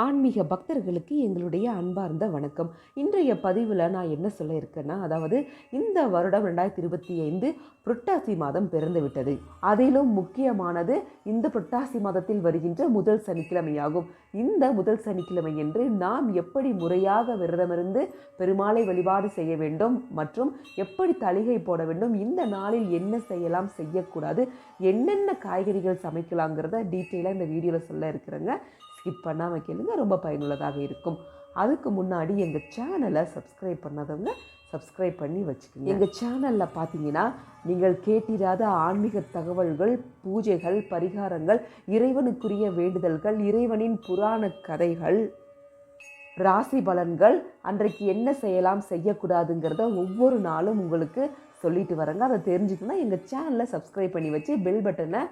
ஆன்மீக பக்தர்களுக்கு எங்களுடைய அன்பார்ந்த வணக்கம். இன்றைய பதிவில் நான் என்ன சொல்ல இருக்கேன்னா அதாவது இந்த வருடம் ரெண்டாயிரத்தி இருபத்தி ஐந்து புரட்டாசி மாதம் பிறந்து விட்டது. அதிலும் முக்கியமானது இந்த புரட்டாசி மாதத்தில் வருகின்ற முதல் சனிக்கிழமையாகும். இந்த முதல் சனிக்கிழமை என்று நாம் எப்படி முறையாக விரதமிருந்து பெருமாளை வழிபாடு செய்ய வேண்டும் மற்றும் எப்படி தலிகை போட வேண்டும் இந்த நாளில் என்ன செய்யலாம் செய்யக்கூடாது என்னென்ன காய்கறிகள் சமைக்கலாங்கிறத டீட்டெயிலாக இந்த வீடியோவில் சொல்ல இருக்கிறேங்க. ஸ்கிப் பண்ணாமல் கேளுங்க. ரொம்ப பயனுள்ளதாக இருக்கும். அதுக்கு முன்னாடி எங்கள் சேனலை சப்ஸ்கிரைப் பண்ணாதவங்க சப்ஸ்கிரைப் பண்ணி வச்சுக்கோங்க. எங்கள் சேனலில் பார்த்தீங்கன்னா நீங்கள் கேட்டிராத ஆன்மீக தகவல்கள் பூஜைகள் பரிகாரங்கள் இறைவனுக்குரிய வேண்டுதல்கள் இறைவனின் புராண கதைகள் ராசி பலன்கள் அன்றைக்கு என்ன செய்யலாம் செய்யக்கூடாதுங்கிறத ஒவ்வொரு நாளும் உங்களுக்கு சொல்லிட்டு வரேங்க. அதை தெரிஞ்சுக்கணும்னா எங்கள் சேனலை சப்ஸ்கிரைப் பண்ணி வச்சு பெல் பட்டனை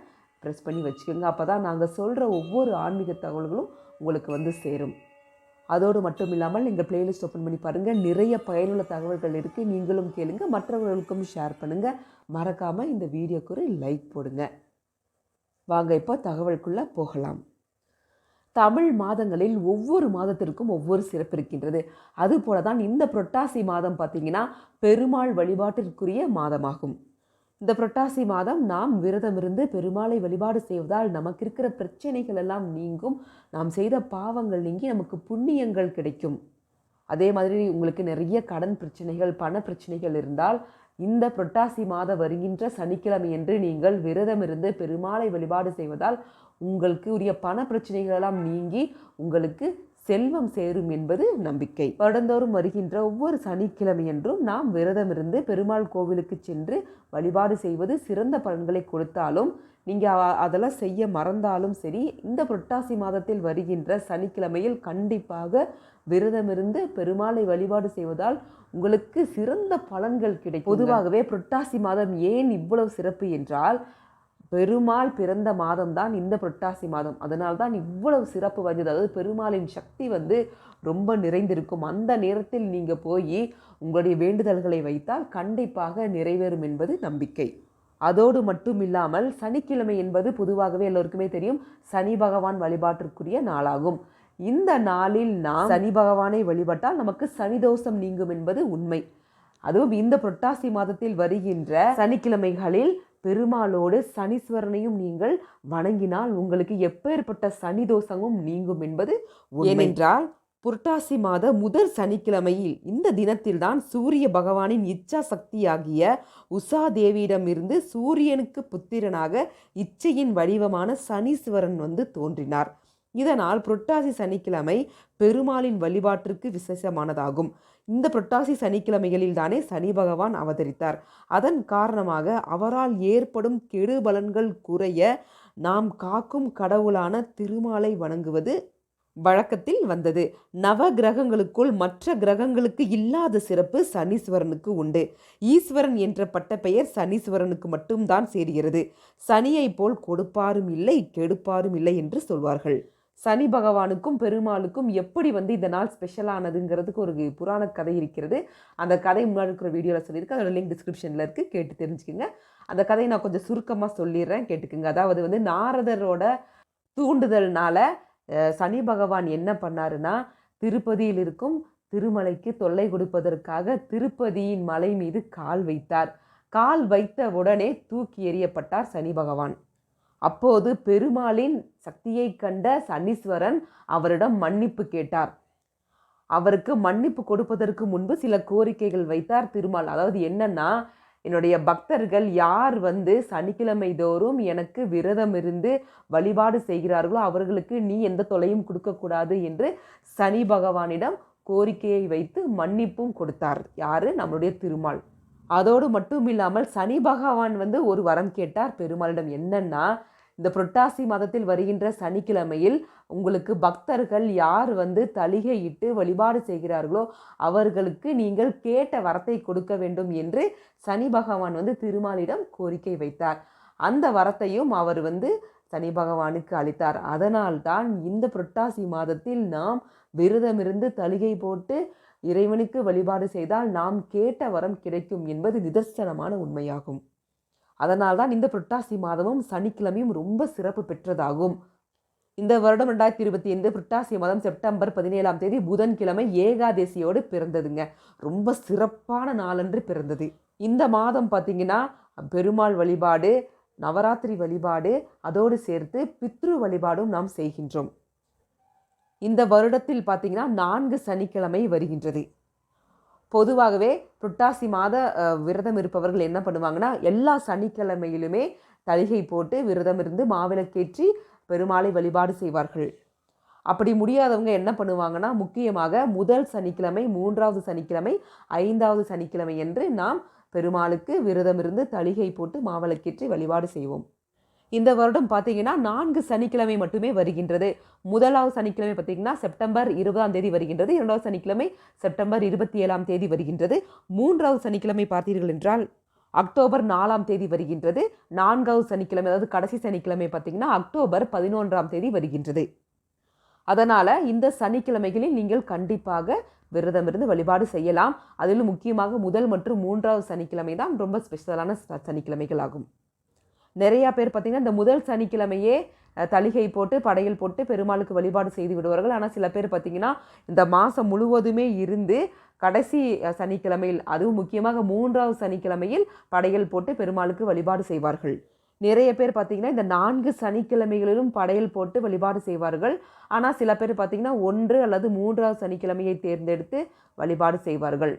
ப்ரெஸ் பண்ணி வச்சுக்கோங்க. அப்போ தான் நாங்கள் சொல்கிற ஒவ்வொரு ஆன்மீக தகவல்களும் உங்களுக்கு வந்து சேரும். அதோடு மட்டும் இல்லாமல் நீங்கள் பிளேலிஸ்ட் ஓப்பன் பண்ணி பாருங்கள் நிறைய பயனுள்ள தகவல்கள் இருக்குது நீங்களும் கேளுங்க. மற்றவர்களுக்கும் ஷேர் பண்ணுங்கள் மறக்காமல் இந்த வீடியோக்கு ஒரு லைக் போடுங்க. வாங்க இப்போ தகவலுக்குள்ளே போகலாம். தமிழ் மாதங்களில் ஒவ்வொரு மாதத்திற்கும் ஒவ்வொரு சிறப்பு இருக்கின்றது. அதுபோல தான் இந்த புரட்டாசி மாதம் பார்த்திங்கன்னா பெருமாள் வழிபாட்டிற்குரிய மாதமாகும். இந்த புரட்டாசி மாதம் நாம் விரதம் இருந்து பெருமாளை வழிபாடு செய்வதால் நமக்கு இருக்கிற பிரச்சனைகள் எல்லாம் நீங்கும். நாம் செய்த பாவங்கள் நீங்கி நமக்கு புண்ணியங்கள் கிடைக்கும். அதே மாதிரி உங்களுக்கு நிறைய கடன் பிரச்சனைகள் பண பிரச்சனைகள் இருந்தால் இந்த புரட்டாசி மாத வருகின்ற சனிக்கிழமை என்று நீங்கள் விரதமிருந்து பெருமாளை வழிபாடு செய்வதால் உங்களுக்கு உரிய பண பிரச்சனைகள் எல்லாம் நீங்கி உங்களுக்கு செல்வம் சேரும் என்பது நம்பிக்கை. வருடந்தோறும் வருகின்ற ஒவ்வொரு சனிக்கிழமையன்றும் நாம் விரதமிருந்து பெருமாள் கோவிலுக்கு சென்று வழிபாடு செய்வது சிறந்த பலன்களை கொடுத்தாலும் நீங்கள் அதெல்லாம் செய்ய மறந்தாலும் சரி இந்த புரட்டாசி மாதத்தில் வருகின்ற சனிக்கிழமையில் கண்டிப்பாக விரதமிருந்து பெருமாளை வழிபாடு செய்வதால் உங்களுக்கு சிறந்த பலன்கள் கிடைக்கும் பொதுவாகவே புரட்டாசி மாதம் ஏன் இவ்வளவு சிறப்பு என்றால் பெருமாள் பிறந்த மாதம் தான் இந்த புரட்டாசி மாதம். அதனால் தான் இவ்வளவு சிறப்பு வாய்ந்தது. அதாவது பெருமாளின் சக்தி வந்து ரொம்ப நிறைந்திருக்கும். அந்த நேரத்தில் நீங்கள் போய் உங்களுடைய வேண்டுதல்களை வைத்தால் கண்டிப்பாக நிறைவேறும் என்பது நம்பிக்கை. அதோடு மட்டும் இல்லாமல் சனிக்கிழமை என்பது பொதுவாகவே எல்லோருக்குமே தெரியும். சனி பகவான் வழிபாட்டிற்குரிய நாளாகும். இந்த நாளில் நாம் சனி பகவானை வழிபட்டால் நமக்கு சனி தோஷம் நீங்கும் என்பது உண்மை. அதுவும் இந்த புரட்டாசி மாதத்தில் வருகின்ற சனிக்கிழமைகளில் பெருமாளோடு சனீஸ்வரனையும் நீங்கள் வணங்கினால் உங்களுக்கு எப்பேற்பட்ட சனி தோஷமும் நீங்கும் என்பது ஏனென்றால் புரட்டாசி மாத முதல் சனிக்கிழமையில் இந்த தினத்தில்தான் சூரிய பகவானின் இச்சா சக்தியாகிய உஷா தேவியிடமிருந்து சூரியனுக்கு புத்திரனாக இச்சையின் வடிவமான சனீஸ்வரன் வந்து தோன்றினார். இதனால் புரட்டாசி சனிக்கிழமை பெருமாளின் வழிபாட்டிற்கு விசேஷமானதாகும். இந்த புரட்டாசி சனிக்கிழமைகளில் தானே சனி பகவான் அவதரித்தார். அதன் காரணமாக அவரால் ஏற்படும் கெடு பலன்கள் குறைய நாம் காக்கும் கடவுளான திருமாலை வணங்குவது வழக்கத்தில் வந்தது. நவ கிரகங்களுக்குள் மற்ற கிரகங்களுக்கு இல்லாத சிறப்பு சனீஸ்வரனுக்கு உண்டு. ஈஸ்வரன் என்ற பட்ட பெயர் சனீஸ்வரனுக்கு மட்டும்தான் சேர்கிறது. சனியைப் போல் கொடுப்பாரும் இல்லை கெடுப்பாரும் இல்லை என்று சொல்வார்கள். சனி பகவானுக்கும் பெருமாளுக்கும் எப்படி வந்து இந்த நாள் ஸ்பெஷலானதுங்கிறதுக்கு ஒரு புராண கதை இருக்கிறது. அந்த கதை முன்னாடி இருக்கிற வீடியோவில் சொல்லியிருக்கேன் அதோட லிங்க் டிஸ்கிரிப்ஷனில் இருக்குது கேட்டு தெரிஞ்சுக்கோங்க. அந்த கதையை நான் கொஞ்சம் சுருக்கமாக சொல்லிடுறேன். கேட்டுக்குங்க. அதாவது வந்து நாரதரோட தூண்டுதல்னால சனி பகவான் என்ன பண்ணாருன்னா திருப்பதியில் இருக்கும் திருமலைக்கு தொல்லை கொடுப்பதற்காக திருப்பதியின் மலை மீது கால் வைத்தார். கால் வைத்த உடனே தூக்கி எறியப்பட்டார் சனி பகவான். அப்போது பெருமாளின் சக்தியை கண்ட சனீஸ்வரன் அவரிடம் மன்னிப்பு கேட்டார். அவருக்கு மன்னிப்பு கொடுப்பதற்கு முன்பு சில கோரிக்கைகள் வைத்தார் திருமால். அதாவது என்னன்னா என்னுடைய பக்தர்கள் யார் வந்து சனிக்கிழமை தோறும் எனக்கு விரதம் இருந்து வழிபாடு செய்கிறார்களோ அவர்களுக்கு நீ எந்த தொலையும் கொடுக்கக்கூடாது என்று சனி பகவானிடம் கோரிக்கையை வைத்து மன்னிப்பும் கொடுத்தார். யாரு? நம்மளுடைய திருமால். அதோடு மட்டும் இல்லாமல் சனி பகவான் வந்து ஒரு வரம் கேட்டார். பெருமாளிடம் என்னன்னா இந்த புரட்டாசி மாதத்தில் வருகின்ற சனிக்கிழமையில் உங்களுக்கு பக்தர்கள் யார் வந்து தலிகையிட்டு வழிபாடு செய்கிறார்களோ அவர்களுக்கு நீங்கள் கேட்ட வரத்தை கொடுக்க வேண்டும் என்று சனி பகவான் வந்து திருமாலிடம் கோரிக்கை வைத்தார். அந்த வரத்தையும் அவர் வந்து சனி பகவானுக்கு அளித்தார். அதனால்தான் இந்த புரட்டாசி மாதத்தில் நாம் விரதமிருந்து தலிகை போட்டு இறைவனுக்கு வழிபாடு செய்தால் நாம் கேட்ட வரம் கிடைக்கும் என்பது நிதர்சனமான உண்மையாகும். அதனால்தான் இந்த புரட்டாசி மாதமும் சனிக்கிழமையும் ரொம்ப சிறப்பு பெற்றதாகும். இந்த வருடம் ரெண்டாயிரத்தி இருபத்தி ஐந்து புரட்டாசி மாதம் செப்டம்பர் பதினேழாம் தேதி புதன்கிழமை ஏகாதசியோடு பிறந்ததுங்க. ரொம்ப சிறப்பான நாளன்று பிறந்தது. இந்த மாதம் பார்த்தீங்கன்னா பெருமாள் வழிபாடு நவராத்திரி வழிபாடு அதோடு சேர்த்து பித்ரு வழிபாடும் நாம் செய்கின்றோம். இந்த வருடத்தில் பார்த்தீங்கன்னா நான்கு சனிக்கிழமை வருகின்றது. பொதுவாகவே புரட்டாசி மாத விரதம் இருப்பவர்கள் என்ன பண்ணுவாங்கன்னா எல்லா சனிக்கிழமையிலுமே தலிகை போட்டு விரதம் இருந்து மாவிளக்கேற்றி பெருமாளை வழிபாடு செய்வார்கள். அப்படி முடியாதவங்க என்ன பண்ணுவாங்கன்னா முக்கியமாக முதல் சனிக்கிழமை மூன்றாவது சனிக்கிழமை ஐந்தாவது சனிக்கிழமை என்று நாம் பெருமாளுக்கு விரதம் இருந்து தலிகை போட்டு மாவிளக்கேற்றி வழிபாடு செய்வோம். இந்த வருடம் பார்த்தீங்கன்னா நான்கு சனிக்கிழமை மட்டுமே வருகின்றது. முதலாவது சனிக்கிழமை பார்த்தீங்கன்னா செப்டம்பர் இருபதாம் தேதி வருகின்றது. இரண்டாவது சனிக்கிழமை செப்டம்பர் இருபத்தி ஏழாம் தேதி வருகின்றது. மூன்றாவது சனிக்கிழமை பார்த்தீர்கள் என்றால் அக்டோபர் நாலாம் தேதி வருகின்றது. நான்காவது சனிக்கிழமை அதாவது கடைசி சனிக்கிழமை பார்த்தீங்கன்னா அக்டோபர் பதினொன்றாம் தேதி வருகின்றது. அதனால் இந்த சனிக்கிழமைகளில் நீங்கள் கண்டிப்பாக விரதம் இருந்து வழிபாடு செய்யலாம். அதிலும் முக்கியமாக முதல் மற்றும் மூன்றாவது சனிக்கிழமை தான் ரொம்ப ஸ்பெஷலான சனிக்கிழமைகள் ஆகும். நிறையா பேர் பார்த்திங்கன்னா இந்த முதல் சனிக்கிழமையே தளிகை போட்டு படையல் போட்டு பெருமாளுக்கு வழிபாடு செய்து விடுவார்கள். ஆனால் சில பேர் பார்த்திங்கன்னா இந்த மாதம் முழுவதுமே இருந்து கடைசி சனிக்கிழமையில் அதுவும் முக்கியமாக மூன்றாவது சனிக்கிழமையில் படையல் போட்டு பெருமாளுக்கு வழிபாடு செய்வார்கள். நிறைய பேர் பார்த்திங்கன்னா இந்த நான்கு சனிக்கிழமைகளிலும் படையல் போட்டு வழிபாடு செய்வார்கள். ஆனால் சில பேர் பார்த்திங்கன்னா ஒன்று அல்லது மூன்றாவது சனிக்கிழமையை தேர்ந்தெடுத்து வழிபாடு செய்வார்கள்.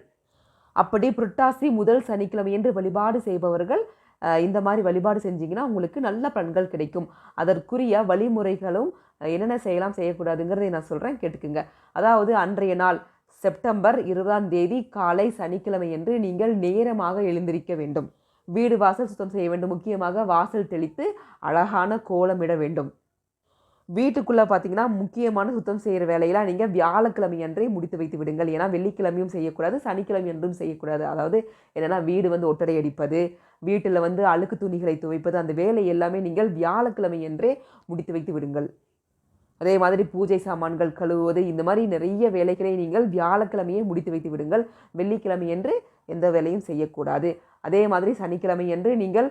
அப்படி புரட்டாசி முதல் சனிக்கிழமை என்று வழிபாடு செய்பவர்கள் இந்த மாதிரி வழிபாடு செஞ்சீங்கன்னா உங்களுக்கு நல்ல பலன்கள் கிடைக்கும். அதற்குரிய வழிமுறைகளும் என்னென்ன செய்யலாம் செய்யக்கூடாதுங்கிறதை நான் சொல்கிறேன் கேட்டுக்குங்க. அதாவது அன்றைய நாள் செப்டம்பர் இருபதாம் தேதி காலை சனிக்கிழமை என்று நீங்கள் நேரமாக எழுந்திருக்க வேண்டும். வீடு வாசல் சுத்தம் செய்ய வேண்டும். முக்கியமாக வாசல் தெளித்து அழகான கோலமிட வேண்டும். வீட்டுக்குள்ளே பார்த்தீங்கன்னா முக்கியமான சுத்தம் செய்கிற வேலையெல்லாம் நீங்கள் வியாழக்கிழமை அன்றே முடித்து வைத்து விடுங்கள். ஏன்னா வெள்ளிக்கிழமையும் செய்யக்கூடாது சனிக்கிழமை என்றும் செய்யக்கூடாது. அதாவது என்னென்னா வீடு வந்து ஒட்டடை அடிப்பது வீட்டில் வந்து அழுக்கு துணிகளை துவைப்பது அந்த வேலை எல்லாமே நீங்கள் வியாழக்கிழமை என்றே முடித்து வைத்து விடுங்கள். அதே மாதிரி பூஜை சாமான்கள் கழுவுவது இந்த மாதிரி நிறைய வேலைகளை நீங்கள் வியாழக்கிழமையே முடித்து வைத்து விடுங்கள். வெள்ளிக்கிழமை என்று எந்த வேலையும் செய்யக்கூடாது. அதே மாதிரி சனிக்கிழமை என்று நீங்கள்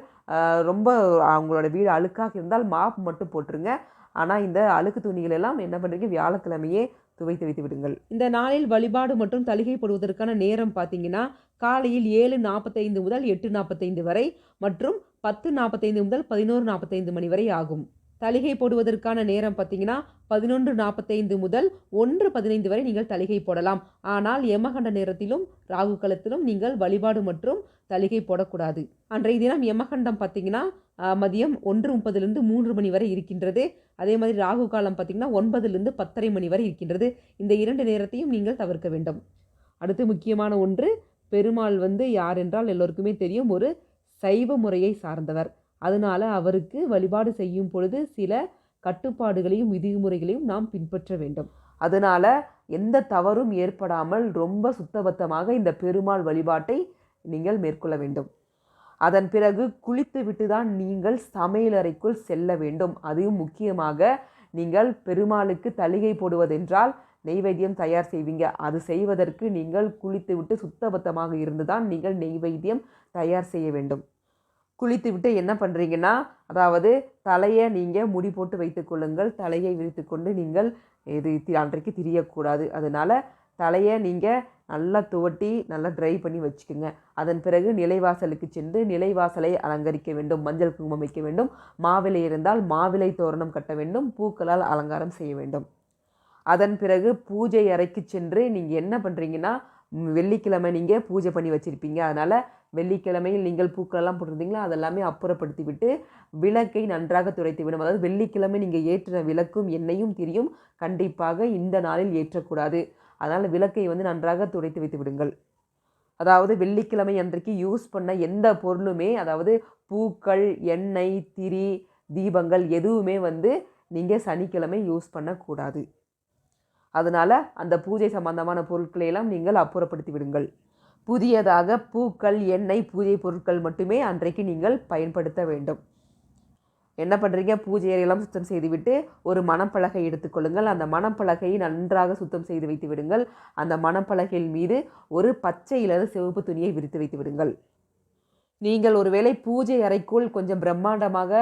ரொம்ப அவங்களோட வீடு அழுக்காக இருந்தால் மாப் மட்டும் போட்டுருங்க. ஆனால் இந்த அழுக்கு துணிகள் எல்லாம் என்ன பண்ணுறீங்க வியாழக்கிழமையே துவைத்து வைத்து விடுங்கள். இந்த நாளில் வழிபாடு மற்றும் தலிகை போடுவதற்கான நேரம் பார்த்தீங்கன்னா காலையில் ஏழு நாற்பத்தைந்து முதல் எட்டு நாற்பத்தைந்து வரை மற்றும் பத்து நாற்பத்தைந்து முதல் பதினோரு நாற்பத்தைந்து மணி வரை ஆகும். தலிகை போடுவதற்கான நேரம் பார்த்தீங்கன்னா பதினொன்று நாற்பத்தைந்து முதல் ஒன்று பதினைந்து வரை நீங்கள் தலிகை போடலாம். ஆனால் யமகண்ட நேரத்திலும் ராகு காலத்திலும் நீங்கள் வழிபாடு மற்றும் தலிகை போடக்கூடாது. அன்றைய தினம் யமகண்டம் பார்த்தீங்கன்னா மதியம் ஒன்று முப்பதுலேருந்து மூன்று மணி வரை இருக்கின்றது. அதே மாதிரி ராகு காலம் பார்த்தீங்கன்னா ஒன்பதுலேருந்து பத்தரை மணி வரை இருக்கின்றது. இந்த இரண்டு நேரத்தையும் நீங்கள் தவிர்க்க வேண்டும். அடுத்து முக்கியமான ஒன்று பெருமாள் வந்து யார் என்றால் எல்லோருக்குமே தெரியும். ஒரு சைவ முறையை சார்ந்தவர். அதனால் அவருக்கு வழிபாடு செய்யும் பொழுது சில கட்டுப்பாடுகளையும் விதிமுறைகளையும் நாம் பின்பற்ற வேண்டும். அதனால் எந்த தவறும் ஏற்படாமல் ரொம்ப சுத்தபத்தமாக இந்த பெருமாள் வழிபாட்டை நீங்கள் மேற்கொள்ள வேண்டும். அதன் பிறகு குளித்துவிட்டு தான் நீங்கள் சமையலறைக்குள் செல்ல வேண்டும். அதுவும் முக்கியமாக நீங்கள் பெருமாளுக்கு தளிகை போடுவதென்றால் நெய்வேத்தியம் தயார் செய்வீங்க. அது செய்வதற்கு நீங்கள் குளித்துவிட்டு சுத்தபத்தமாக இருந்துதான் நீங்கள் நெய்வேத்தியம் தயார் செய்ய வேண்டும். குளித்துவிட்டு என்ன பண்ணுறீங்கன்னா அதாவது தலையை நீங்கள் முடி போட்டு வைத்துக்கொள்ளுங்கள் தலையை விரித்துக்கொண்டு நீங்கள் இது தி- அன்றைக்கு திரியக்கூடாது. அதனால் தலையை நீங்கள் நல்லா துவட்டி நல்லா ட்ரை பண்ணி வச்சுக்கோங்க. அதன் பிறகு நிலைவாசலுக்கு சென்று நிலைவாசலை அலங்கரிக்க வேண்டும் மஞ்சள் குங்குமம் வைக்க வேண்டும். மாவிலை இருந்தால் மாவிலை தோரணம் கட்ட வேண்டும் பூக்களால் அலங்காரம் செய்ய வேண்டும். அதன் பிறகு பூஜை அறைக்கு சென்று நீங்கள் என்ன பண்ணுறீங்கன்னா வெள்ளிக்கிழமை நீங்கள் பூஜை பண்ணி வச்சுருப்பீங்க. அதனால் வெள்ளிக்கிழமையில் நீங்கள் பூக்களெல்லாம் போட்டிருந்தீங்களா? அதெல்லாமே அப்புறப்படுத்தி விட்டு விளக்கை நன்றாக துரைத்து விடும். அதாவது வெள்ளிக்கிழமை நீங்கள் ஏற்றின விளக்கும் எண்ணெயும் திரியும். கண்டிப்பாக இந்த நாளில் ஏற்றக்கூடாது. அதனால் விளக்கை வந்து நன்றாக துடைத்து வைத்து விடுங்கள். அதாவது வெள்ளிக்கிழமை அன்றைக்கு யூஸ் பண்ண எந்த பொருளுமே அதாவது பூக்கள் எண்ணெய் திரி தீபங்கள் எதுவுமே வந்து நீங்கள் சனிக்கிழமை யூஸ் பண்ணக்கூடாது. அதனால் அந்த பூஜை சம்பந்தமான பொருட்களையெல்லாம் நீங்கள் அப்புறப்படுத்தி விடுங்கள். புதியதாக பூக்கள் எண்ணெய் பூஜை பொருட்கள் மட்டுமே அன்றைக்கு நீங்கள் பயன்படுத்த வேண்டும். என்ன பண்ணுறீங்க பூஜை அறையெல்லாம் சுத்தம் செய்துவிட்டு ஒரு மணப்பலகை எடுத்துக்கொள்ளுங்கள் அந்த மணப்பலகையை நன்றாக சுத்தம் செய்து வைத்து விடுங்கள். அந்த மணப்பலகையின் மீது ஒரு பச்சை இல்லாத சிவப்பு துணியை விரித்து வைத்து விடுங்கள். நீங்கள் ஒருவேளை பூஜை அறைக்குள் கொஞ்சம் பிரம்மாண்டமாக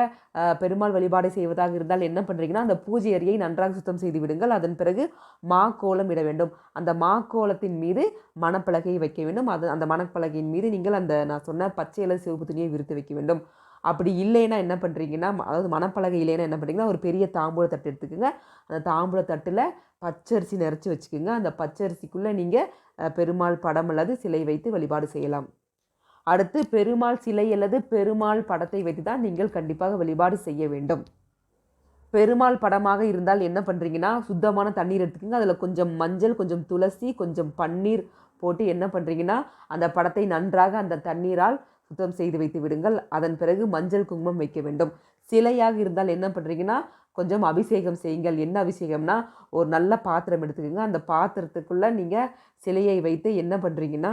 பெருமாள் வழிபாடு செய்வதாக இருந்தால் என்ன பண்ணுறீங்கன்னா அந்த பூஜை அறையை நன்றாக சுத்தம் செய்து விடுங்கள். அதன் பிறகு மா கோலம் இட வேண்டும். அந்த மா கோலத்தின் மீது மணப்பலகையை வைக்க வேண்டும். அது அந்த மணப்பலகையின் மீது நீங்கள் அந்த நான் சொன்ன பச்சை இலை சிவப்பு துணியை விரித்து வைக்க வேண்டும். அப்படி இல்லைன்னா என்ன பண்ணுறீங்கன்னா அதாவது மணப்பலகை இல்லைன்னா என்ன பண்ணுறீங்கன்னா ஒரு பெரிய தாம்பூல தட்டு எடுத்துக்கோங்க. அந்த தாம்பூல தட்டில் பச்சரிசி நிறச்சி வச்சுக்கோங்க. அந்த பச்சரிசிக்குள்ளே நீங்கள் பெருமாள் படம் அல்லது சிலை வைத்து வழிபாடு செய்யலாம். அடுத்து பெருமாள் சிலை அல்லது பெருமாள் படத்தை வைத்து தான் நீங்கள் கண்டிப்பாக வழிபாடு செய்ய வேண்டும். பெருமாள் படமாக இருந்தால் என்ன பண்ணுறீங்கன்னா சுத்தமான தண்ணீர் எடுத்துக்கோங்க. அதில் கொஞ்சம் மஞ்சள் கொஞ்சம் துளசி கொஞ்சம் பன்னீர் போட்டு என்ன பண்ணுறீங்கன்னா அந்த படத்தை நன்றாக அந்த தண்ணீரால் சுத்தம் செய்து வைத்து விடுங்கள். அதன் பிறகு மஞ்சள் குங்குமம் வைக்க வேண்டும். சிலையாக இருந்தால் என்ன பண்ணுறீங்கன்னா கொஞ்சம் அபிஷேகம் செய்யுங்கள். என்ன அபிஷேகம்னா ஒரு நல்ல பாத்திரம் எடுத்துக்கோங்க. அந்த பாத்திரத்துக்குள்ளே நீங்கள் சிலையை வைத்து என்ன பண்ணுறீங்கன்னா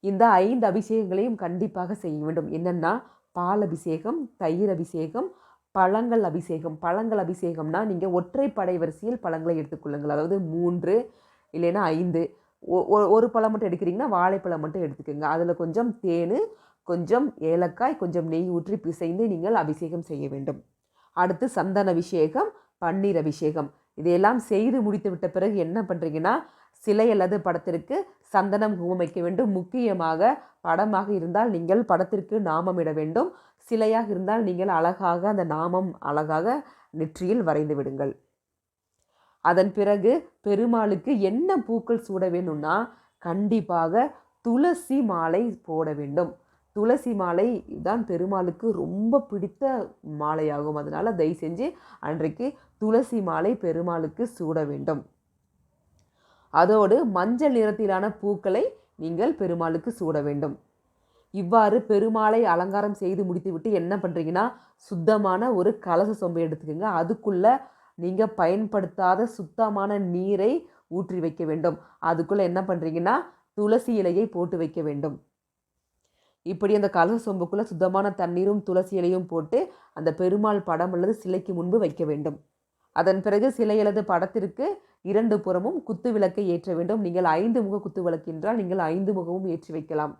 இந்த ஐந்து அபிஷேகங்களையும் கண்டிப்பாக செய்ய வேண்டும். என்னென்னா பால் அபிஷேகம் தயிர் அபிஷேகம் பழங்கள் அபிஷேகம். பழங்கள் அபிஷேகம்னா நீங்கள் ஒற்றை படை வரிசையில் பழங்களை எடுத்துக்கொள்ளுங்கள் அதாவது மூன்று இல்லைன்னா ஐந்து. ஒ- ஒரு பழம் மட்டும் எடுக்கிறீங்கன்னா வாழைப்பழம் மட்டும் எடுத்துக்கோங்க. அதில் கொஞ்சம் தேன் கொஞ்சம் ஏலக்காய் கொஞ்சம் நெய் ஊற்றி பிசைந்து நீங்கள் அபிஷேகம் செய்ய வேண்டும். அடுத்து சந்தன அபிஷேகம் பன்னீர் அபிஷேகம். இதையெல்லாம் செய்து முடித்து விட்ட பிறகு என்ன பண்ணுறீங்கன்னா சிலை அல்லது படத்திற்கு சந்தனம் குங்குமம் வைக்க வேண்டும். முக்கியமாக படமாக இருந்தால் நீங்கள் படத்திற்கு நாமம் இட வேண்டும். சிலையாக இருந்தால் நீங்கள் அழகாக அந்த நாமம் அழகாக நெற்றியில் வரைந்து விடுங்கள். அதன் பிறகு பெருமாளுக்கு என்ன பூக்கள் சூட வேணும்னா கண்டிப்பாக துளசி மாலை போட வேண்டும். துளசி மாலை தான் பெருமாளுக்கு ரொம்ப பிடித்த மாலையாகும். அதனால் தயவு செஞ்சு அன்றைக்கு துளசி மாலை பெருமாளுக்கு சூட வேண்டும். அதோடு மஞ்சள் நிறத்திலான பூக்களை நீங்கள் பெருமாளுக்கு சூட வேண்டும். இவ்வாறு பெருமாளை அலங்காரம் செய்து முடித்துவிட்டு என்ன பண்ணுறீங்கன்னா சுத்தமான ஒரு கலச சொம்பை எடுத்துக்கோங்க. அதுக்குள்ளே நீங்கள் பயன்படுத்தாத சுத்தமான நீரை ஊற்றி வைக்க வேண்டும். அதுக்குள்ளே என்ன பண்ணுறீங்கன்னா துளசி இலையை போட்டு வைக்க வேண்டும். இப்படி அந்த கலச சொம்புக்குள்ளே சுத்தமான தண்ணீரும் துளசி இலையும் போட்டு அந்த பெருமாள் படம் அல்லது சிலைக்கு முன்பு வைக்க வேண்டும். அதன் பிறகு சிலை அல்லது படத்திற்கு இரண்டு புறமும் குத்து விளக்கை ஏற்ற வேண்டும். நீங்கள் ஐந்து முக குத்து விளக்கு என்றால் நீங்கள் ஐந்து முகமும் ஏற்றி வைக்கலாம்.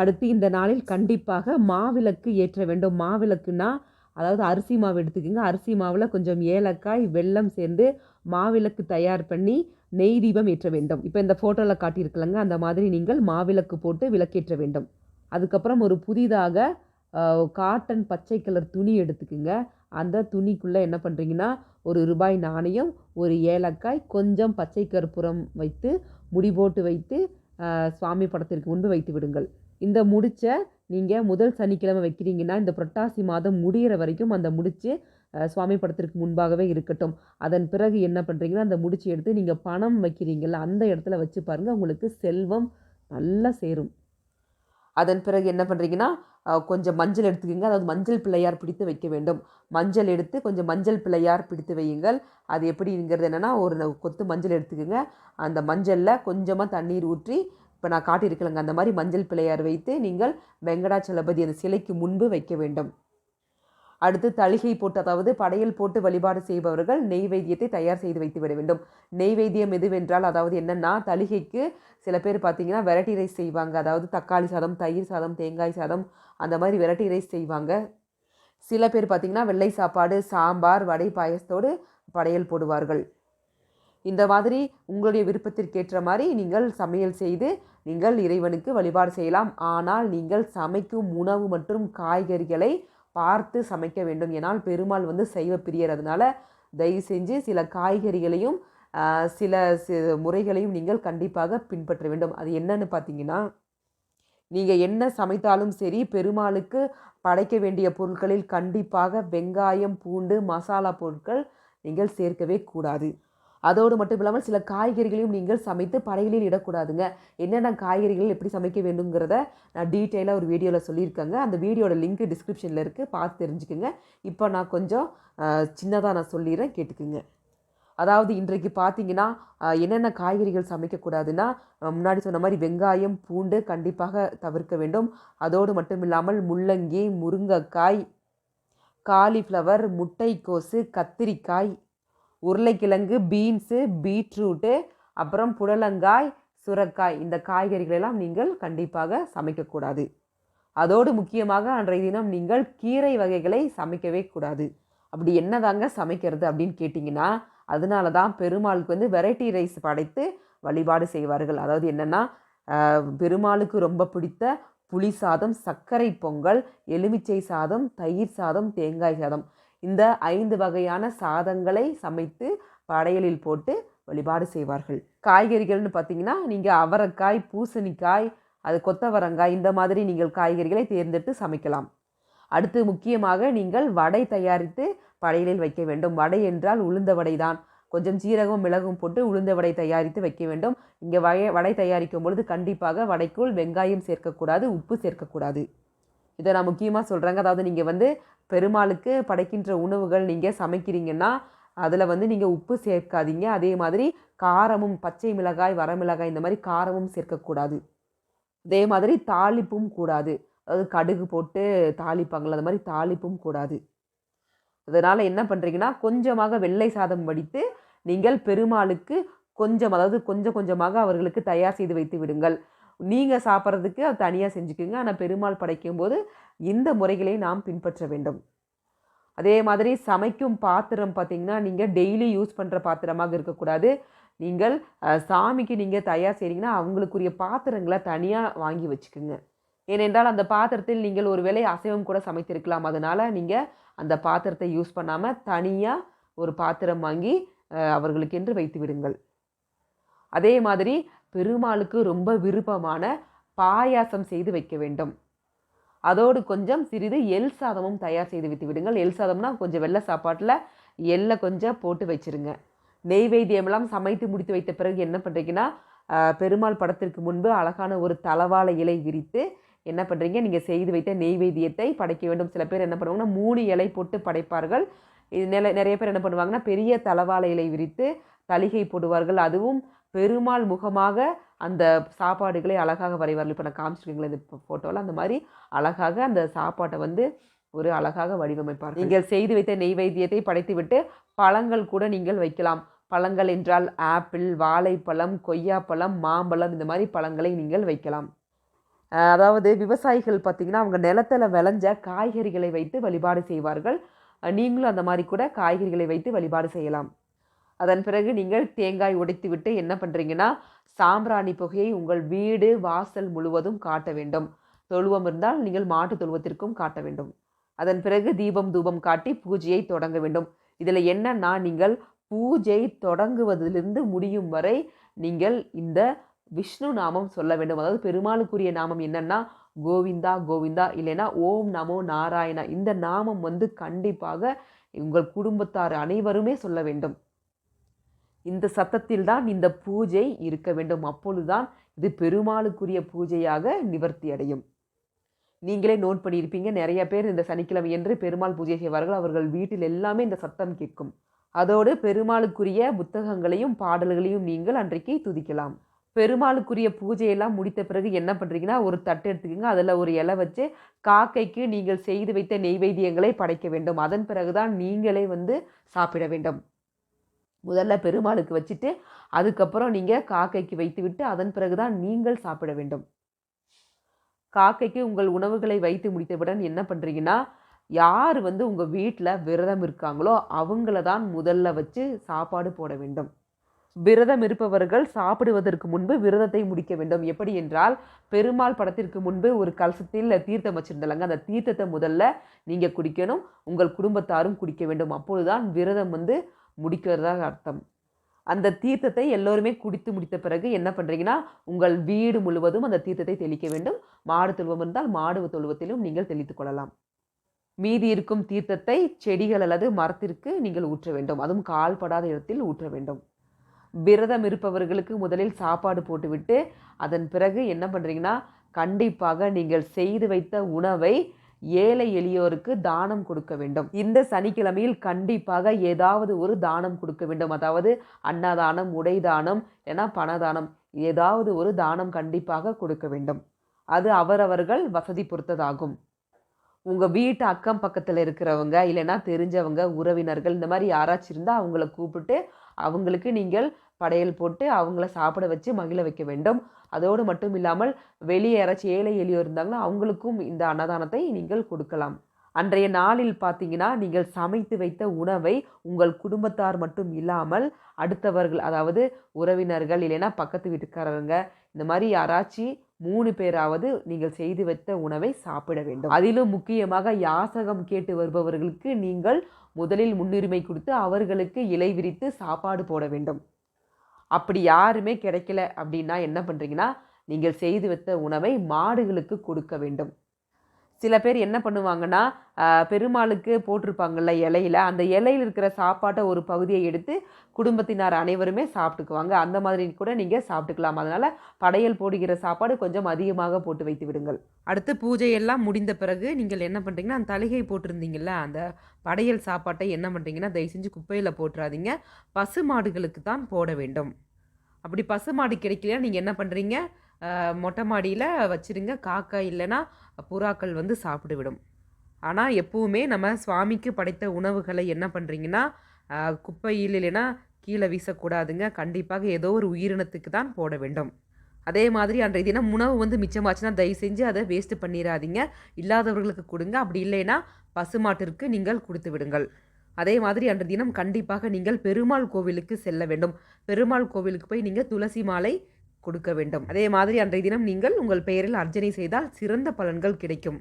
அடுத்து இந்த நாளில் கண்டிப்பாக மாவிளக்கு ஏற்ற வேண்டும். மாவிளக்குனா அதாவது அரிசி மாவு எடுத்துக்கோங்க. அரிசி மாவில் கொஞ்சம் ஏலக்காய் வெல்லம் சேர்ந்து மாவிளக்கு தயார் பண்ணி நெய் தீபம் ஏற்ற வேண்டும். இப்போ இந்த ஃபோட்டோவில் காட்டியிருக்கலங்க. அந்த மாதிரி நீங்கள் மாவிளக்கு போட்டு விளக்கேற்ற வேண்டும். அதுக்கப்புறம் ஒரு புதிதாக காட்டன் பச்சை கலர் துணி எடுத்துக்குங்க. அந்த துணிக்குள்ளே என்ன பண்ணுறீங்கன்னா ஒரு ரூபாய் நாணயம் ஒரு ஏலக்காய் கொஞ்சம் பச்சை கற்பூரம் வைத்து முடி போட்டு வைத்து சுவாமி படத்திற்கு முன்பு வைத்து விடுங்கள். இந்த முடிச்ச நீங்கள் முதல் சனிக்கிழமை வைக்கிறீங்கன்னா இந்த புரட்டாசி மாதம் முடியிற வரைக்கும் அந்த முடிச்சு சுவாமி படத்திற்கு முன்பாகவே இருக்கட்டும். அதன் பிறகு என்ன பண்ணுறீங்கன்னா அந்த முடிச்சு எடுத்து நீங்கள் பணம் வைக்கிறீங்களா அந்த இடத்துல வச்சு பாருங்கள் உங்களுக்கு செல்வம் நல்லா சேரும். அதன் பிறகு என்ன பண்ணுறீங்கன்னா கொஞ்சம் மஞ்சள் எடுத்துக்கோங்க. அதாவது மஞ்சள் பிள்ளையார் பிடித்து வைக்க வேண்டும். மஞ்சள் எடுத்து கொஞ்சம் மஞ்சள் பிள்ளையார் பிடித்து வையுங்கள். அது எப்படிங்கிறது என்னென்னா ஒரு கொத்து மஞ்சள் எடுத்துக்கோங்க. அந்த மஞ்சளில் கொஞ்சமாக தண்ணீர் ஊற்றி இப்போ நான் காட்டியிருக்கலங்க அந்த மாதிரி மஞ்சள் பிள்ளையார் வைத்து நீங்கள் வெங்கடாச்சலபதி அந்த சிலைக்கு முன்பு வைக்க வேண்டும். அடுத்து தளிகை போட்டு அதாவது படையல் போட்டு வழிபாடு செய்பவர்கள் நெய்வேத்தியத்தை தயார் செய்து வைத்து விட வேண்டும். நெய்வேத்தியம் எதுவென்றால் அதாவது என்னென்னா தளிகைக்கு சில பேர் பார்த்தீங்கன்னா வெரைட்டி ரைஸ் செய்வாங்க. அதாவது தக்காளி சாதம் தயிர் சாதம் தேங்காய் சாதம் அந்த மாதிரி வெரைட்டி ரைஸ் செய்வாங்க. சில பேர் பார்த்தீங்கன்னா வெள்ளை சாப்பாடு சாம்பார் வடை பாயசத்தோடு படையல் போடுவார்கள். இந்த மாதிரி உங்களுடைய விருப்பத்திற்கேற்ற மாதிரி நீங்கள் சமையல் செய்து நீங்கள் இறைவனுக்கு வழிபாடு செய்யலாம். ஆனால் நீங்கள் சமைக்கும் உணவு மற்றும் காய்கறிகளை பார்த்து சமைக்க வேண்டும். ஏனால் பெருமாள் வந்து சைவ பிரியறதுனால தயவு செஞ்சு சில காய்கறிகளையும் சில முறைகளையும் நீங்கள் கண்டிப்பாக பின்பற்ற வேண்டும். அது என்னன்னு பார்த்தீங்கன்னா நீங்கள் என்ன சமைத்தாலும் சரி பெருமாளுக்கு படைக்க வேண்டிய பொருட்களில் கண்டிப்பாக வெங்காயம் பூண்டு மசாலா பொருட்கள் நீங்கள் சேர்க்கவே கூடாது. அதோடு மட்டும் இல்லாமல் சில காய்கறிகளையும் நீங்கள் சமைத்து படைகளில் இடக்கூடாதுங்க. என்னென்ன காய்கறிகள் எப்படி சமைக்க வேண்டுங்கிறத நான் டீட்டெயிலாக ஒரு வீடியோவில் சொல்லியிருக்கேங்க. அந்த வீடியோட லிங்க் டிஸ்கிரிப்ஷனில் இருக்குது பார்த்து தெரிஞ்சுக்குங்க. இப்போ நான் கொஞ்சம் சின்னதாக நான் சொல்லிடுறேன். கேட்டுக்குங்க. அதாவது இன்றைக்கு பார்த்தீங்கன்னா என்னென்ன காய்கறிகள் சமைக்கக்கூடாதுன்னா முன்னாடி சொன்ன மாதிரி வெங்காயம் பூண்டு கண்டிப்பாக தவிர்க்க வேண்டும். அதோடு மட்டும் இல்லாமல் முள்ளங்கி முருங்கைக்காய் காலிஃப்ளவர் முட்டைக்கோசு கத்திரிக்காய் உருளைக்கிழங்கு பீன்ஸு பீட்ரூட்டு அப்புறம் புடலங்காய் சுரக்காய். இந்த காய்கறிகளெல்லாம் நீங்கள் கண்டிப்பாக சமைக்கக்கூடாது அதோடு முக்கியமாக அன்றைய தினம் நீங்கள் கீரை வகைகளை சமைக்கவே கூடாது. அப்படி என்னதாங்க சமைக்கிறது அப்படின்னு கேட்டிங்கன்னா அதனால தான் பெருமாளுக்கு வந்து வெரைட்டி ரைஸ் படைத்து வழிபாடு செய்வார்கள். அதாவது என்னென்னா பெருமாளுக்கு ரொம்ப பிடித்த புளி சாதம் சர்க்கரை பொங்கல் எலுமிச்சை சாதம் தயிர் சாதம் தேங்காய் சாதம். இந்த ஐந்து வகையான சாதங்களை சமைத்து படையலில் போட்டு வழிபாடு செய்வார்கள். காய்கறிகள்னு பார்த்தீங்கன்னா நீங்கள் அவரைக்காய் பூசணிக்காய் அது கொத்தவரங்காய் இந்த மாதிரி நீங்கள் காய்கறிகளை தேர்ந்தெடுத்து சமைக்கலாம். அடுத்து முக்கியமாக நீங்கள் வடை தயாரித்து படையலில் வைக்க வேண்டும். வடை என்றால் உளுந்த வடை தான். கொஞ்சம் சீரகம் மிளகும் போட்டு உளுந்த வடை தயாரித்து வைக்க வேண்டும். இங்கே வய வடை தயாரிக்கும் பொழுது கண்டிப்பாக வடைக்குள் வெங்காயம் சேர்க்கக்கூடாது உப்பு சேர்க்கக்கூடாது. இதை நான் முக்கியமாக சொல்கிறேங்க அதாவது நீங்கள் வந்து பெருமாளுக்கு படைக்கின்ற உணவுகள் நீங்கள் சமைக்கிறீங்கன்னா அதில் வந்து நீங்கள் உப்பு சேர்க்காதீங்க. அதே மாதிரி காரமும் பச்சை மிளகாய் வரமிளகாய் இந்த மாதிரி காரமும் சேர்க்கக்கூடாது. அதே மாதிரி தாளிப்பும் கூடாது. அதாவது கடுகு போட்டு தாளிப்பாங்கள அந்த மாதிரி தாளிப்பும் கூடாது. அதனால் என்ன பண்ணுறீங்கன்னா கொஞ்சமாக வெள்ளை சாதம் வடித்து நீங்கள் பெருமாளுக்கு கொஞ்சம் அதாவது கொஞ்சம் கொஞ்சமாக அவர்களுக்கு தயார் செய்து வைத்து விடுங்கள். நீங்கள் சாப்பிட்றதுக்கு அது தனியாக செஞ்சுக்குங்க. ஆனால் பெருமாள் படைக்கும் போது இந்த முறைகளை நாம் பின்பற்ற வேண்டும். அதே மாதிரி சமைக்கும் பாத்திரம் பார்த்திங்கன்னா நீங்கள் டெய்லி யூஸ் பண்ணுற பாத்திரமாக இருக்கக்கூடாது. நீங்கள் சாமிக்கு நீங்கள் தயார் செய்கிறீங்கன்னா அவங்களுக்குரிய பாத்திரங்களை தனியாக வாங்கி வச்சுக்குங்க. ஏனென்றால் அந்த பாத்திரத்தில் நீங்கள் ஒரு வேளை அசைவம் கூட சமைத்திருக்கலாம். அதனால் நீங்கள் அந்த பாத்திரத்தை யூஸ் பண்ணாமல் தனியாக ஒரு பாத்திரம் வாங்கி அவர்களுக்கென்று வைத்து விடுங்கள். அதே மாதிரி பெருமாளுக்கு ரொம்ப விருப்பமான பாயாசம் செய்து வைக்க வேண்டும். அதோடு கொஞ்சம் சிறிது எல் சாதமும் தயார் செய்து வைத்து விடுங்கள். எல் சாதம்னா கொஞ்சம் வெள்ளை சாப்பாட்டில் எல்லை கொஞ்சம் போட்டு வச்சுருங்க. நெய்வேத்தியமெல்லாம் சமைத்து முடித்து வைத்த பிறகு என்ன பண்ணுறீங்கன்னா பெருமாள் படத்திற்கு முன்பு அழகான ஒரு தளவாழ இலை விரித்து என்ன பண்ணுறீங்க நீங்கள் செய்து வைத்த நெய்வேத்தியத்தை படைக்க வேண்டும். சில பேர் என்ன பண்ணுவாங்கன்னா மூணு இலை போட்டு படைப்பார்கள். இது நில நிறைய பேர் என்ன பண்ணுவாங்கன்னா பெரிய தளவாழ இலை விரித்து தலிகை போடுவார்கள். அதுவும் பெருமாள் முகமாக அந்த சாப்பாடுகளை அழகாக வரைவார்கள் இப்போ நான் காமிச்சிருக்கீங்களா இந்த ஃபோட்டோவில் அந்த மாதிரி அழகாக அந்த சாப்பாட்டை வந்து ஒரு அழகாக வடிவமைப்பார் நீங்கள் செய்து வைத்த நெய்வேத்தியத்தை படைத்துவிட்டு பழங்கள் கூட நீங்கள் வைக்கலாம். பழங்கள் என்றால் ஆப்பிள் வாழைப்பழம் கொய்யாப்பழம் மாம்பழம் இந்த மாதிரி பழங்களை நீங்கள் வைக்கலாம். அதாவது விவசாயிகள் பார்த்திங்கன்னா அவங்க நிலத்தில் விளைஞ்ச காய்கறிகளை வைத்து வழிபாடு செய்வார்கள். நீங்களும் அந்த மாதிரி கூட காய்கறிகளை வைத்து வழிபாடு செய்யலாம். அதன் பிறகு நீங்கள் தேங்காய் உடைத்து விட்டு என்ன பண்ணுறீங்கன்னா சாம்பிராணி புகையை உங்கள் வீடு வாசல் முழுவதும் காட்ட வேண்டும். தொழுவம் இருந்தால் நீங்கள் மாட்டு தொழுவத்திற்கும் காட்ட வேண்டும். அதன் பிறகு தீபம் தூபம் காட்டி பூஜையை தொடங்க வேண்டும். இதில் என்னன்னா நீங்கள் பூஜை தொடங்குவதிலிருந்து முடியும் வரை நீங்கள் இந்த விஷ்ணு நாமம் சொல்ல வேண்டும். அதாவது பெருமாளுக்குரிய நாமம் என்னன்னா கோவிந்தா கோவிந்தா இல்லைன்னா ஓம் நமோ நாராயணா. இந்த நாமம் வந்து கண்டிப்பாக உங்கள் குடும்பத்தார் அனைவருமே சொல்ல வேண்டும். இந்த சத்தத்தில் தான் இந்த பூஜை இருக்க வேண்டும். அப்பொழுதுதான் இது பெருமாளுக்குரிய பூஜையாக நிவர்த்தி அடையும். நீங்களே நோட் பண்ணியிருப்பீங்க. நிறைய பேர் இந்த சனிக்கிழமை என்று பெருமாள் பூஜை செய்வார்கள். அவர்கள் வீட்டில் எல்லாமே இந்த சத்தம் கேட்கும். அதோடு பெருமாளுக்குரிய புத்தகங்களையும் பாடல்களையும் நீங்கள் அன்றைக்கு துதிக்கலாம். பெருமாளுக்குரிய பூஜையெல்லாம் முடித்த பிறகு என்ன பண்ணுறீங்கன்னா ஒரு தட்டு எடுத்துக்கோங்க. அதில் ஒரு இலை வச்சு காக்கைக்கு நீங்கள் செய்து வைத்த நெய்வேத்தியங்களை படைக்க வேண்டும். அதன் பிறகுதான் நீங்களே வந்து சாப்பிட வேண்டும். முதல்ல பெருமாளுக்கு வச்சுட்டு அதுக்கப்புறம் நீங்கள் காக்கைக்கு வைத்து விட்டு அதன் பிறகுதான் நீங்கள் சாப்பிட வேண்டும். காக்கைக்கு உங்கள் உணவுகளை வைத்து முடித்தவுடன் என்ன பண்ணுறீங்கன்னா யார் வந்து உங்கள் வீட்டில் விரதம் இருக்காங்களோ அவங்கள தான் முதல்ல வச்சு சாப்பாடு போட வேண்டும். விரதம் இருப்பவர்கள் சாப்பிடுவதற்கு முன்பு விரதத்தை முடிக்க வேண்டும். எப்படி என்றால் பெருமாள் படத்திற்கு முன்பு ஒரு கலசத்தில் தீர்த்தம் வச்சுருந்தாங்க. அந்த தீர்த்தத்தை முதல்ல நீங்கள் குடிக்கணும். உங்கள் குடும்பத்தாரும் குடிக்க வேண்டும். அப்பொழுதுதான் விரதம் வந்து முடிக்கிறதாக அர்த்தம். அந்த தீர்த்தத்தை எல்லோருமே குடித்து முடித்த பிறகு என்ன பண்ணுறீங்கன்னா உங்கள் வீடு முழுவதும் அந்த தீர்த்தத்தை தெளிக்க வேண்டும். மாடு தொழுவம் இருந்தால் மாடு தொழுவத்திலும் நீங்கள் தெளித்து கொள்ளலாம். மீதி இருக்கும் தீர்த்தத்தை செடிகள் அல்லது மரத்திற்கு நீங்கள் ஊற்ற வேண்டும். அதுவும் கால்படாத இடத்தில் ஊற்ற வேண்டும். விரதம் இருப்பவர்களுக்கு முதலில் சாப்பாடு போட்டுவிட்டு அதன் பிறகு என்ன பண்ணுறீங்கன்னா கண்டிப்பாக நீங்கள் செய்து வைத்த உணவை ஏழை எளியோருக்கு தானம் கொடுக்க வேண்டும். இந்த சனிக்கிழமையில் கண்டிப்பாக ஏதாவது ஒரு தானம் கொடுக்க வேண்டும். அதாவது அன்னதானம் உடைதானம் ஏன்னா பணதானம் ஏதாவது ஒரு தானம் கண்டிப்பாக கொடுக்க வேண்டும். அது அவரவர்கள் வசதி பொறுத்ததாகும். உங்கள் வீட்டு அக்கம் பக்கத்தில் இருக்கிறவங்க இல்லைன்னா தெரிஞ்சவங்க உறவினர்கள் இந்த மாதிரி யாராச்சும் இருந்தால் அவங்கள கூப்பிட்டு அவங்களுக்கு நீங்கள் படையல் போட்டு அவங்கள சாப்பிட வச்சு மகிழ வைக்க வேண்டும். அதோடு மட்டும் இல்லாமல் வெளியே யாராச்சும் ஏழை எளியோர் இருந்தாங்கன்னா அவங்களுக்கும் இந்த அன்னதானத்தை நீங்கள் கொடுக்கலாம். அன்றைய நாளில் பார்த்தீங்கன்னா நீங்கள் சமைத்து வைத்த உணவை உங்கள் குடும்பத்தார் மட்டும் இல்லாமல் அடுத்தவர்கள் அதாவது உறவினர்கள் இல்லைன்னா பக்கத்து வீட்டுக்காரங்க இந்த மாதிரி யாராச்சும் மூணு பேராவது நீங்கள் செய்து வைத்த உணவை சாப்பிட வேண்டும். அதிலும் முக்கியமாக யாசகம் கேட்டு வருபவர்களுக்கு நீங்கள் முதலில் முன்னுரிமை கொடுத்து அவர்களுக்கு இலை விரித்து சாப்பாடு போட வேண்டும். அப்படி யாருமே கிடைக்கல அப்படின்னா என்ன பண்ணுறீங்கன்னா நீங்கள் செய்து வைத்த உணவை மாடுகளுக்கு கொடுக்க வேண்டும். சில பேர் என்ன பண்ணுவாங்கன்னா பெருமாளுக்கு போட்டிருப்பாங்கல்ல இலையில அந்த இலையில் இருக்கிற சாப்பாட்டை ஒரு பகுதியை எடுத்து குடும்பத்தினார் அனைவருமே சாப்பிட்டுக்குவாங்க. அந்த மாதிரி கூட நீங்கள் சாப்பிட்டுக்கலாம். அதனால் படையல் போடுகிற சாப்பாடு கொஞ்சம் அதிகமாக போட்டு வைத்து விடுங்கள். அடுத்து பூஜையெல்லாம் முடிந்த பிறகு நீங்கள் என்ன பண்ணுறீங்கன்னா அந்த தலிகை போட்டிருந்தீங்கள்ல அந்த படையல் சாப்பாட்டை என்ன பண்ணுறீங்கன்னா தயவு செஞ்சு குப்பையில் போட்டுறாதீங்க. பசு மாடுகளுக்கு தான் போட வேண்டும். அப்படி பசு மாடு கிடைக்கலையா நீங்கள் என்ன பண்ணுறீங்க மொட்டை மாடியில் வச்சிருங்க. காக்கா இல்லைன்னா புறாக்கள் வந்து சாப்பிட்டு விடும் ஆனால் எப்போவுமே நம்ம சுவாமிக்கு படைத்த உணவுகளை என்ன பண்ணுறீங்கன்னா குப்பையில் இல்லைன்னா கீழே வீசக்கூடாதுங்க. கண்டிப்பாக ஏதோ ஒரு உயிரினத்துக்கு தான் போட வேண்டும். அதே மாதிரி அன்றைய தினம் உணவு வந்து மிச்சமாச்சுன்னா தயவு செஞ்சு அதை வேஸ்ட்டு பண்ணிடாதீங்க இல்லாதவர்களுக்கு கொடுங்க. அப்படி இல்லைன்னா பசுமாட்டிற்கு நீங்கள் கொடுத்து விடுங்கள். அதே மாதிரி அன்று தினம் கண்டிப்பாக நீங்கள் பெருமாள் கோவிலுக்கு செல்ல வேண்டும். பெருமாள் கோவிலுக்கு போய் நீங்கள் துளசி மாலை கொடுக்க வேண்டும். அதே மாதிரி அன்றைய தினம் நீங்கள் உங்கள் பெயரில் அர்ச்சனை செய்தால் சிறந்த பலன்கள் கிடைக்கும்.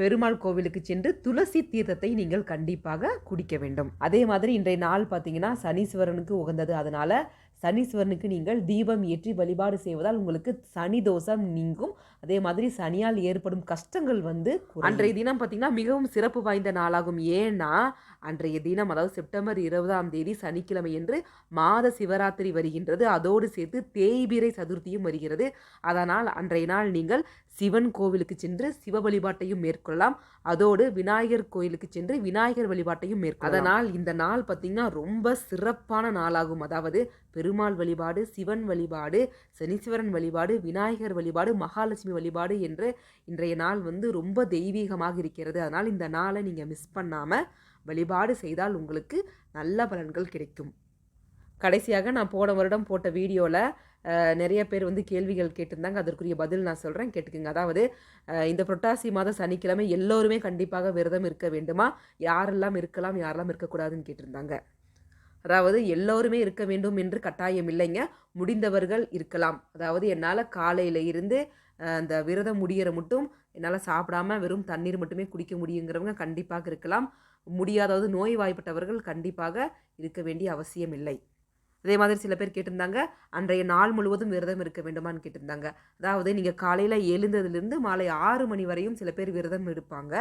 பெருமாள் கோவிலுக்கு சென்று துளசி தீர்த்தத்தை நீங்கள் கண்டிப்பாக குடிக்க வேண்டும். அதே மாதிரி இன்றைய நாள் பார்த்தீங்கன்னா சனீஸ்வரனுக்கு உகந்தது. அதனால் சனீஸ்வரனுக்கு நீங்கள் தீபம் ஏற்றி வழிபாடு செய்வதால் உங்களுக்கு சனி தோஷம் நீங்கும். அதே மாதிரி சனியால் ஏற்படும் கஷ்டங்கள் வந்து அன்றைய தினம் பார்த்தீங்கன்னா மிகவும் சிறப்பு வாய்ந்த நாளாகும். ஏன்னா அன்றைய தினம் அதாவது செப்டம்பர் இருபதாம் தேதி சனிக்கிழமை என்று மாத சிவராத்திரி வருகின்றது. அதோடு சேர்த்து தேய்பிரை சதுர்த்தியும் வருகிறது. அதனால் அன்றைய நாள் நீங்கள் சிவன் கோவிலுக்கு சென்று சிவ வழிபாட்டையும் மேற்கொள்ளலாம். அதோடு விநாயகர் கோயிலுக்கு சென்று விநாயகர் வழிபாட்டையும் மேற்கொள்ளலாம். அதனால் இந்த நாள் பார்த்திங்கன்னா ரொம்ப சிறப்பான நாளாகும். அதாவது பெருமாள் வழிபாடு சிவன் வழிபாடு சனீஸ்வரன் வழிபாடு விநாயகர் வழிபாடு மகாலட்சுமி வழிபாடு என்று இன்றைய நாள் வந்து ரொம்ப தெய்வீகமாக இருக்கிறது. அதனால் இந்த நாளை நீங்கள் மிஸ் பண்ணாமல் வழிபாடு செய்தால் உங்களுக்கு நல்ல பலன்கள் கிடைக்கும். கடைசியாக நான் போன வருடம் போட்ட வீடியோவில் நிறைய பேர் வந்து கேள்விகள் கேட்டிருந்தாங்க. அதற்குரிய பதில் நான் சொல்கிறேன் கேட்டுக்குங்க. அதாவது இந்த புரட்டாசி மாத சனிக்கிழமை எல்லோருமே கண்டிப்பாக விரதம் இருக்க வேண்டுமா? யாரெல்லாம் இருக்கலாம் யாரெல்லாம் இருக்கக்கூடாதுன்னு கேட்டிருந்தாங்க. அதாவது எல்லோருமே இருக்க வேண்டும் என்று கட்டாயம் இல்லைங்க. முடிந்தவர்கள் இருக்கலாம். அதாவது என்னால் காலையில் இருந்து அந்த விரதம் முடியிற மட்டும் என்னால் சாப்பிடாம வெறும் தண்ணீர் மட்டுமே குடிக்க முடியுங்கிறவங்க கண்டிப்பாக இருக்கலாம். முடியாதவது நோய்வாய்ப்பட்டவர்கள் கண்டிப்பாக இருக்க வேண்டிய அவசியம் இல்லை அதே மாதிரி சில பேர் கேட்டிருந்தாங்க அன்றைய நாள் முழுவதும் விரதம் இருக்க வேண்டுமான்னு கேட்டிருந்தாங்க. அதாவது நீங்கள் காலையில் எழுந்ததுலேருந்து மாலை ஆறு மணி வரையும் சில பேர் விரதம் இருப்பாங்க.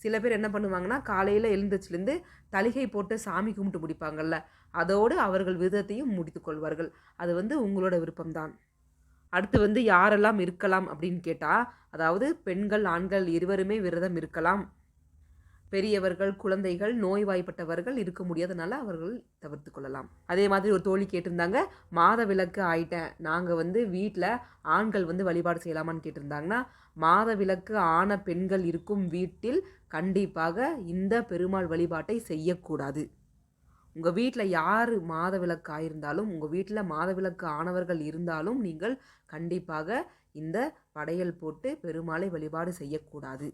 சில பேர் என்ன பண்ணுவாங்கன்னா காலையில் எழுந்ததுலேருந்து தலிகை போட்டு சாமி கும்பிட்டு முடிப்பாங்கள்ல அதோடு அவர்கள் விரதத்தையும் முடித்து கொள்வார்கள். அது வந்து உங்களோட விருப்பம்தான். அடுத்து வந்து யாரெல்லாம் இருக்கலாம் அப்படின்னு கேட்டால் அதாவது பெண்கள் ஆண்கள் இருவருமே விரதம் இருக்கலாம். பெரியவர்கள் குழந்தைகள் நோய்வாய்ப்பட்டவர்கள் இருக்க முடியாதனால அவர்கள் தவிர்த்து கொள்ளலாம். அதே மாதிரி ஒரு தோழி கேட்டிருந்தாங்க மாத விளக்கு ஆயிட்டேன். நாங்கள் வந்து வீட்டில் ஆண்கள் வந்து வழிபாடு செய்யலாமான்னு கேட்டிருந்தாங்கன்னா மாத விளக்கு ஆன பெண்கள் இருக்கும் வீட்டில் கண்டிப்பாக இந்த பெருமாள் வழிபாட்டை செய்யக்கூடாது. உங்கள் வீட்டில் யார் மாத விளக்கு ஆயிருந்தாலும் உங்கள் வீட்டில் மாத விளக்கு ஆனவர்கள் இருந்தாலும் நீங்கள் கண்டிப்பாக இந்த படையல் போட்டு பெருமாளை வழிபாடு செய்யக்கூடாது.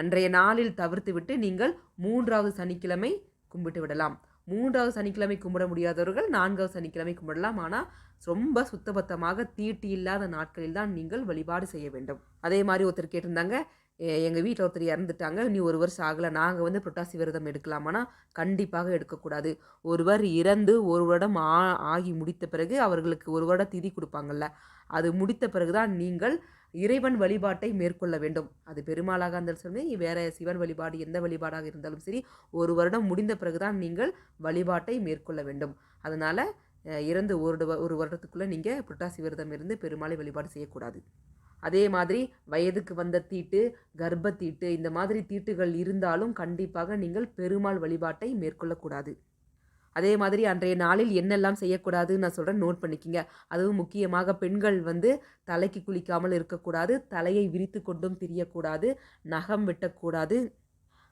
அன்றைய நாளில் தவிர்த்துவிட்டு நீங்கள் மூன்றாவது சனிக்கிழமை கும்பிட்டு விடலாம். மூன்றாவது சனிக்கிழமை கும்பிட முடியாதவர்கள் நான்காவது சனிக்கிழமை கும்பிடலாம். ஆனால் ரொம்ப சுத்தபத்தமாக தீட்டு இல்லாத நாட்களில் தான் நீங்கள் வழிபாடு செய்ய வேண்டும். அதே மாதிரி ஒருத்தர் கேட்டிருந்தாங்க எங்கள் வீட்டில் ஒருத்தர் இறந்துட்டாங்க. நீ ஒரு வருஷம் ஆகலை. நாங்கள் வந்து புரட்டாசி விரதம் எடுக்கலாமானா கண்டிப்பாக எடுக்கக்கூடாது. ஒருவர் இறந்து ஒரு வருடம் ஆ ஆகி முடித்த பிறகு அவர்களுக்கு ஒரு வருட திதி கொடுப்பாங்கல்ல. அது முடித்த பிறகுதான் நீங்கள் இறைவன் வழிபாட்டை மேற்கொள்ள வேண்டும். அது பெருமாளாக இருந்தாலும் சரி வேற சிவன் வழிபாடு எந்த வழிபாடாக இருந்தாலும் சரி ஒரு வருடம் முடிந்த பிறகுதான் நீங்கள் வழிபாட்டை மேற்கொள்ள வேண்டும். அதனால் இறந்து ஒரு ஒரு வருடத்துக்குள்ளே நீங்கள் புரட்டாசி விரதம் இருந்து பெருமாளை வழிபாடு செய்யக்கூடாது. அதே மாதிரி வயதுக்கு வந்த தீட்டு கர்ப்ப தீட்டு இந்த மாதிரி தீட்டுகள் இருந்தாலும் கண்டிப்பாக நீங்கள் பெருமாள் வழிபாட்டை மேற்கொள்ளக்கூடாது. அதே மாதிரி அன்றைய நாளில் என்னெல்லாம் செய்யக்கூடாதுன்னு நான் சொல்கிறேன் நோட் பண்ணிக்கிங்க. அதுவும் முக்கியமாக பெண்கள் வந்து தலைக்கு குளிக்காமல் இருக்கக்கூடாது தலையை விரித்து கொண்டும் திரியக்கூடாது நகம் வெட்டக்கூடாது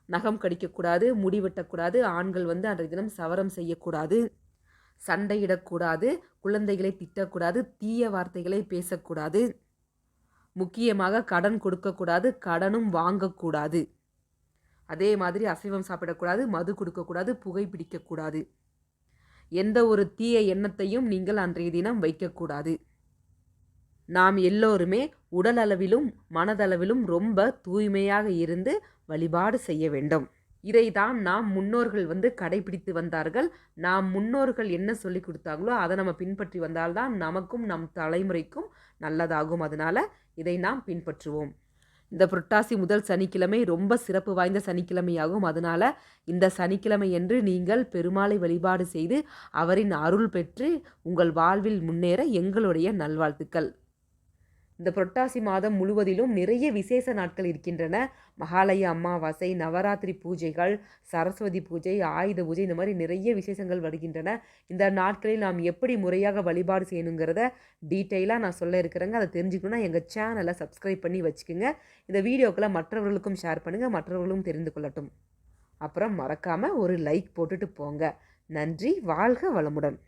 நகம் கடிக்கக்கூடாது முடி வெட்டக்கூடாது ஆண்கள் வந்து அன்றைய தினம் சவரம் செய்யக்கூடாது சண்டையிடக்கூடாது குழந்தைகளை திட்டக்கூடாது தீய வார்த்தைகளை பேசக்கூடாது முக்கியமாக கடன் கொடுக்கக்கூடாது கடனும் வாங்கக்கூடாது. அதே மாதிரி அசைவம் சாப்பிடக்கூடாது மது கொடுக்கக்கூடாது புகை பிடிக்கக்கூடாது. எந்த ஒரு தீய எண்ணத்தையும் நீங்கள் அன்றைய தினம் வைக்கக்கூடாது. நாம் எல்லோருமே உடல் அளவிலும் மனதளவிலும் ரொம்ப தூய்மையாக இருந்து வழிபாடு செய்ய வேண்டும். இதைதான் நாம் முன்னோர்கள் வந்து கடைபிடித்து வந்தார்கள். நாம் முன்னோர்கள் என்ன சொல்லி கொடுத்தாங்களோ அதை நம்ம பின்பற்றி வந்தால்தான் நமக்கும் நம் தலைமுறைக்கும் நல்லதாகும். அதனால் இதை நாம் பின்பற்றுவோம். இந்த புரட்டாசி முதல் சனிக்கிழமை ரொம்ப சிறப்பு வாய்ந்த சனிக்கிழமையாகும். அதனால இந்த சனிக்கிழமை என்று நீங்கள் பெருமாளை வழிபாடு செய்து அவரின் அருள் பெற்று உங்கள் வாழ்வில் முன்னேற எங்களுடைய நல்வாழ்த்துக்கள். இந்த புரட்டாசி மாதம் முழுவதிலும் நிறைய விசேஷ நாட்கள் இருக்கின்றன. மகாலய அமாவாசை நவராத்திரி பூஜைகள் சரஸ்வதி பூஜை ஆயுத பூஜை இந்த மாதிரி நிறைய விசேஷங்கள் வருகின்றன. இந்த நாட்களில் நாம் எப்படி முறையாக வழிபாடு செய்யணுங்கிறத டீட்டெயிலாக நான் சொல்ல இருக்கிறேங்க. அதை தெரிஞ்சுக்கணுன்னா எங்கள் சேனலை சப்ஸ்கிரைப் பண்ணி வச்சுக்கோங்க. இந்த வீடியோக்களை மற்றவர்களுக்கும் ஷேர் பண்ணுங்கள் மற்றவர்களும் தெரிந்து கொள்ளட்டும். அப்புறம் மறக்காமல் ஒரு லைக் போட்டுட்டு போங்க. நன்றி. வாழ்க வளமுடன்.